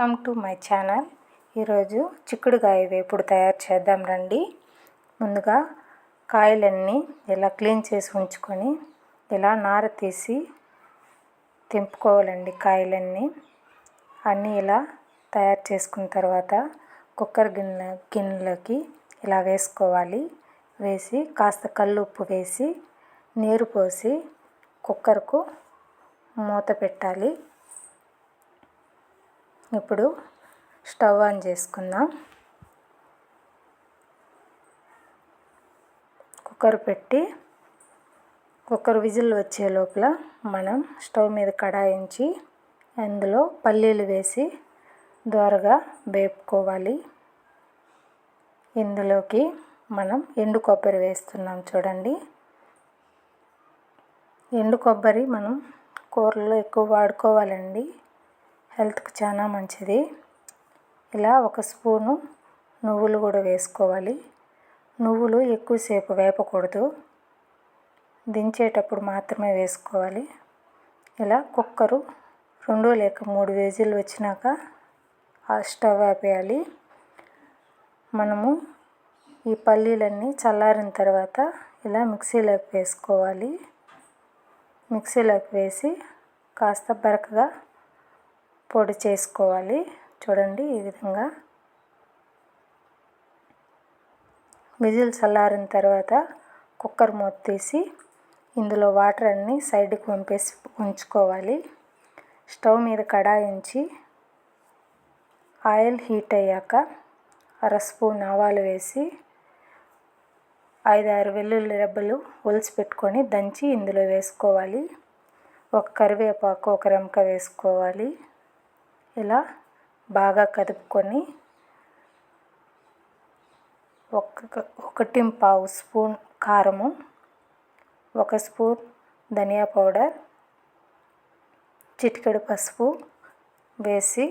Welcome to my channel. ఈరోజు చిక్కుడుకాయ వేపుడు తయారు చేద్దాం రండి. ముందుగా కాయలన్నీ ఇలా క్లీన్ చేసి ఉంచుకొని ఇలా నార తీసి తెంపుకోవాలండి కాయలన్నీ. అన్నీ ఇలా తయారు చేసుకున్న తర్వాత కుక్కర్ గిన్నె గిన్నెలోకి ఇలా వేసుకోవాలి. వేసి కాస్త కళ్ళు ఉప్పు వేసి నీరు పోసి కుక్కర్కు మూత పెట్టాలి. ఇప్పుడు స్టవ్ ఆన్ చేసుకుందాం. కుక్కర్ పెట్టి కుక్కర్ విజిల్ వచ్చే లోపల మనం స్టవ్ మీద కడాయించి అందులో పల్లీలు వేసి దోరగా వేపుకోవాలి. ఇందులోకి మనం ఎండు కొబ్బరి వేస్తున్నాం చూడండి. ఎండు కొబ్బరి మనం కూరల్లో ఎక్కువ వాడుకోవాలండి. హెల్త్కి చాలా మంచిది. ఇలా ఒక స్పూను నువ్వులు కూడా వేసుకోవాలి. నువ్వులు ఎక్కువసేపు వేపకూడదు. దించేటప్పుడు మాత్రమే వేసుకోవాలి. ఇలా కుక్కరు రెండు లేక మూడు వేజీలు వచ్చినాక ఆ స్టవ్ ఆపేయాలి. మనము ఈ పల్లీలన్నీ చల్లారిన తర్వాత ఇలా మిక్సీలోకి వేసుకోవాలి. మిక్సీలోకి వేసి కాస్త బరకగా పొడి చేసుకోవాలి. చూడండి ఈ విధంగా. విజిల్ చల్లారిన తర్వాత కుక్కర్ మూత తీసి ఇందులో వాటర్ అన్ని సైడ్కి పంపేసి ఉంచుకోవాలి. స్టవ్ మీద కడాయి ఉంచి ఆయిల్ హీట్ అయ్యాక అర స్పూన్ ఆవాలు వేసి ఐదారు వెల్లుల్లి రెబ్బలు ఒలిచి పెట్టుకొని దంచి ఇందులో వేసుకోవాలి. ఒక కరివేపాకు ఒక రెమ్మక వేసుకోవాలి. ఇలా బాగా కదుపుకొని ఒక ఒకటి పావు స్పూన్ కారము ఒక స్పూన్ ధనియా పౌడర్ చిటికెడు పసుపు వేసి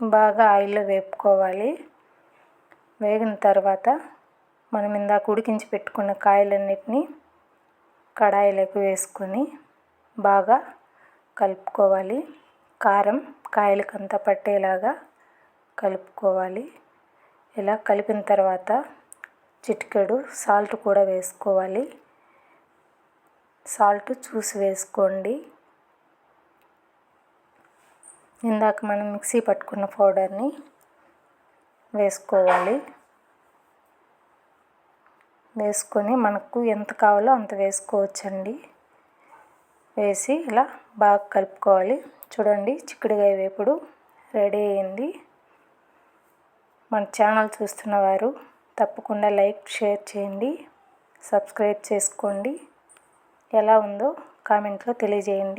బాగా ఆయిల్లో వేపుకోవాలి. వేగిన తర్వాత మనం ఇందాక ఉడికించి పెట్టుకున్న కాయలన్నిటినీ కడాయిలోకి వేసుకొని బాగా కలుపుకోవాలి. కారం కాయలకంతా పట్టేలాగా కలుపుకోవాలి. ఇలా కలిపిన తర్వాత చిటికెడు సాల్ట్ కూడా వేసుకోవాలి. సాల్ట్ చూసి వేసుకోండి. ఇందాక మనం మిక్సీ పట్టుకున్న పౌడర్ని వేసుకోవాలి. వేసుకొని మనకు ఎంత కావాలో అంత వేసుకోవచ్చండి. వేసి ఇలా బాగా కలుపుకోవాలి. చూడండి చిక్కుడుగాయ వేపుడు రెడీ అయింది. మన ఛానల్ చూస్తున్న వారు తప్పకుండా లైక్ షేర్ చేయండి. సబ్స్క్రైబ్ చేసుకోండి. ఎలా ఉందో కామెంట్లో తెలియజేయండి.